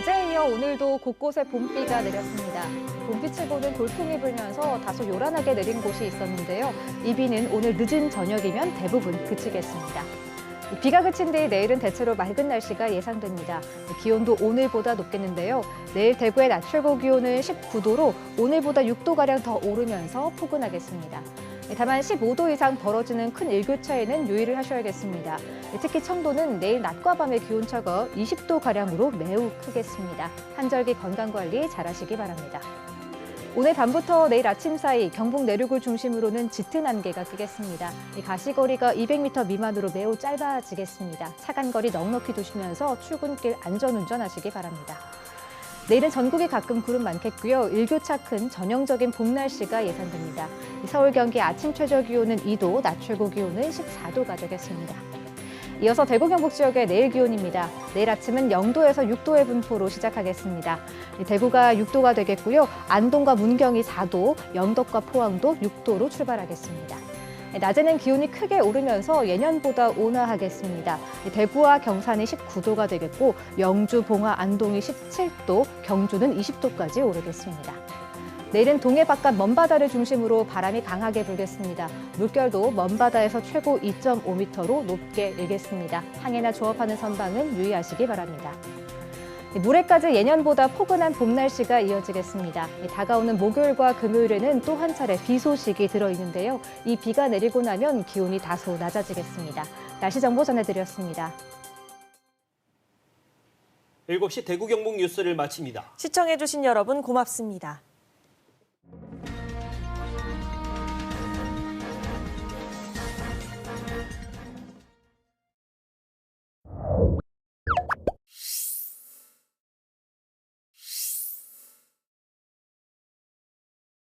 어제와 오늘도 곳곳에 봄비가 내렸습니다. 봄빛을 보는 돌풍이 불면서 다소 요란하게 내린 곳이 있었는데요. 이 비는 오늘 늦은 저녁이면 대부분 그치겠습니다. 이 비가 그친 뒤 내일은 대체로 맑은 날씨가 예상됩니다. 기온도 오늘보다 높겠는데요. 내일 대구의 낮 최고 기온은 19도로 오늘보다 6도가량 더 오르면서 포근하겠습니다. 다만 15도 이상 벌어지는 큰 일교차에는 유의를 하셔야겠습니다. 특히 청도는 내일 낮과 밤의 기온차가 20도 가량으로 매우 크겠습니다. 한절기 건강 관리 잘하시기 바랍니다. 오늘 밤부터 내일 아침 사이 경북 내륙을 중심으로는 짙은 안개가 끼겠습니다. 이 가시거리가 200m 미만으로 매우 짧아지겠습니다. 차간 거리 넉넉히 두시면서 출근길 안전운전하시기 바랍니다. 내일은 전국에 가끔 구름 많겠고요. 일교차 큰 전형적인 봄 날씨가 예상됩니다. 서울 경기 아침 최저 기온은 2도, 낮 최고 기온은 14도가 되겠습니다. 이어서 대구 경북 지역의 내일 기온입니다. 내일 아침은 0도에서 6도의 분포로 시작하겠습니다. 대구가 6도가 되겠고요. 안동과 문경이 4도, 영덕과 포항도 6도로 출발하겠습니다. 낮에는 기온이 크게 오르면서 예년보다 온화하겠습니다. 대구와 경산이 19도가 되겠고 영주, 봉화, 안동이 17도, 경주는 20도까지 오르겠습니다. 내일은 동해 바깥 먼바다를 중심으로 바람이 강하게 불겠습니다. 물결도 먼바다에서 최고 2.5m로 높게 일겠습니다. 항해나 조업하는 선박은 유의하시기 바랍니다. 모레까지 예년보다 포근한 봄 날씨가 이어지겠습니다. 다가오는 목요일과 금요일에는 또 한 차례 비 소식이 들어있는데요. 이 비가 내리고 나면 기온이 다소 낮아지겠습니다. 날씨 정보 전해드렸습니다. 7시 대구 경북 뉴스를 마칩니다. 시청해주신 여러분 고맙습니다.